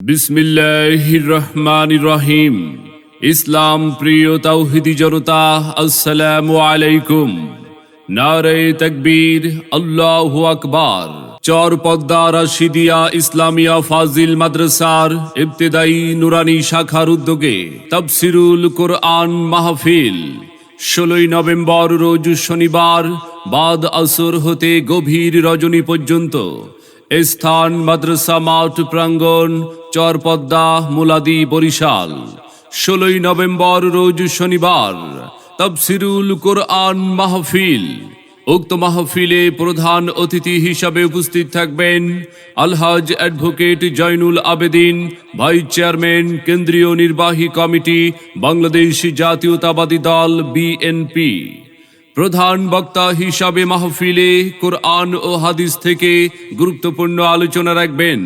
বিসমিল্লাহির রহমান রহিম ইসলাম প্রিয় তাওহিদি জনতা, আসসালামু আলাইকুম। নারে তকবীর, আল্লাহ আকবার। চর পদ্মা রাশিদিয়া ইসলামিয়া ফাজিল মাদ্রাসার ইবতেদাই নুরানি শাখার উদ্যোগে তাফসিরুল কোরআন মাহফিল। ষোলোই নভেম্বর, রোজ শনিবার, বাদ আসর হতে গভীর রজনী পর্যন্ত স্থান মাদ্রাসা মাঠ প্রাঙ্গণ চরপদ্মা মুলাদি, বরিশাল। ষোলোই নভেম্বর রোজ শনিবার, তফসিরুল কোরআন মাহফিল। উক্ত মাহফিলে প্রধান অতিথি হিসাবে উপস্থিত থাকবেন আলহাজ advocate Zainul Abedin, vice chairman, কেন্দ্রীয় নির্বাহী কমিটি, বাংলাদেশ জাতীয়তাবাদী দল, বিএনপি। প্রধান বক্তা হিসাবে মাহফিলে কোরআন ও হাদিস থেকে গুরুত্বপূর্ণ আলোচনা রাখবেন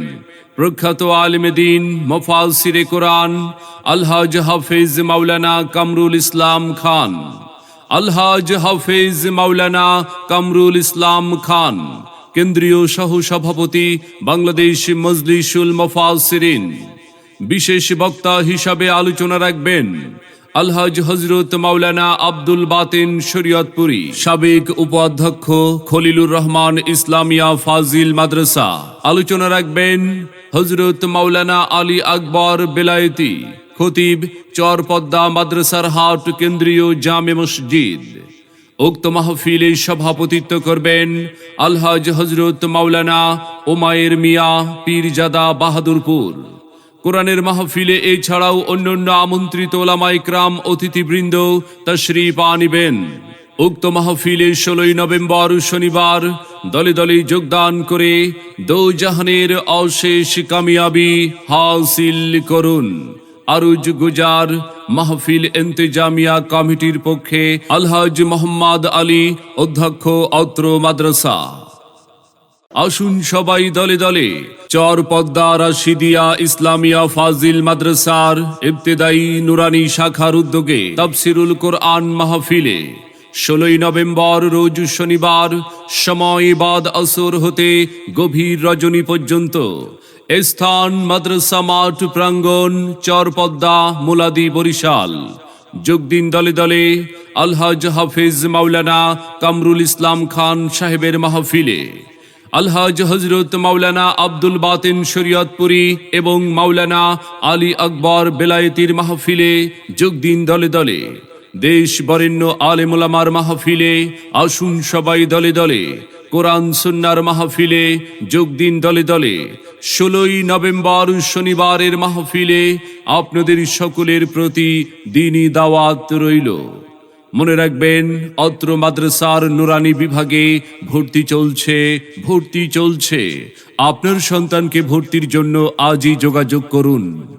প্রখ্যাত আলমেদিন মফাল সিরে কোরআন আলহাজ হাফেজ মাওলানা কামরুল ইসলাম খান। আলহাজ হাফেজ মাওলানা কামরুল ইসলাম খান, কেন্দ্রীয় সহ সভাপতি বাংলাদেশ মজলিসুল মফাসিরিন বিশেষ বক্তা হিসাবে আলোচনা রাখবেন আলহাজ হজরত মাওলানা আব্দুল বাতিন শরীয়তপুরি, সাবেক উপাধ্যক্ষ খলিলুর রহমান ইসলামিয়া ফাজিল মাদ্রাসা। আলোচনা রাখবেন হজরত মাওলানা আলী আকবর বেলায়েতি, খতিব চরপদ্মা মাদ্রাসার হাট কেন্দ্রীয় জামে মসজিদ। উক্ত মাহফিলে সভাপতিত্ব করবেন আলহাজ হজরত মাওলানা ওমায়ের মিয়া পীরজাদা বাহাদুরপুর। কোরআনের মাহফিলে এছাড়াও অন্যান্য আমন্ত্রিত ওলামাইকরাম অতিথিবৃন্দ তশরিফ আনিবেন। উক্ত মাহফিলে ষোলোই নভেম্বর শনিবার দলে দলে যোগদান করে দৌজাহানের অশেষ কামিয়াবি হাসিল করুন। আরুজ গুজার মাহফিল এন্তেজামিয়া কমিটির পক্ষে আলহাজ মোহাম্মদ আলী, অধ্যক্ষ অত্র মাদ্রাসা। আসুন সবাই দলে দলে। চর পদ্মা রাশিদিয়া ইসলামিয়া ফাজিল মাদ্রাসার ইবতেদাই নুরানি শাখার উদ্যোগে তাফসিরুল কোরআন মাহফিলে ষোলোই নভেম্বর রোজ শনিবার সময় বাদ আসর হতে গভীর রজনী পর্যন্ত স্থান মাদ্রাসা মাঠ প্রাঙ্গণ চরপদ্মা মুলাদি বরিশাল। যোগ দিন দলে দলে আলহাজ হাফিজ মাওলানা কামরুল ইসলাম খান সাহেবের মাহফিলে। আলহাজ হজরত মাওলানা আব্দুল বাতিন শরীয়তপুরি এবং মাওলানা আলী আকবর বেলায়েতির মাহফিলে যোগ দিন দলে দলে। দেশ বরেণ্য আলেমুলামার মাহফিলে আসুন সবাই দলে দলে। কোরআন সুন্নার মাহফিলে যোগ দিন দলে দলে। ষোলোই নভেম্বর শনিবারের মাহফিলে আপনাদের সকলের প্রতি দিনই দাওয়াত রইল। মনে রাখবেন, অত্র মাদ্রাসার নুরানি বিভাগে ভর্তি চলছে ভর্তি চলছে। আপনার সন্তানকে ভর্তির জন্য আজই যোগাযোগ করুন।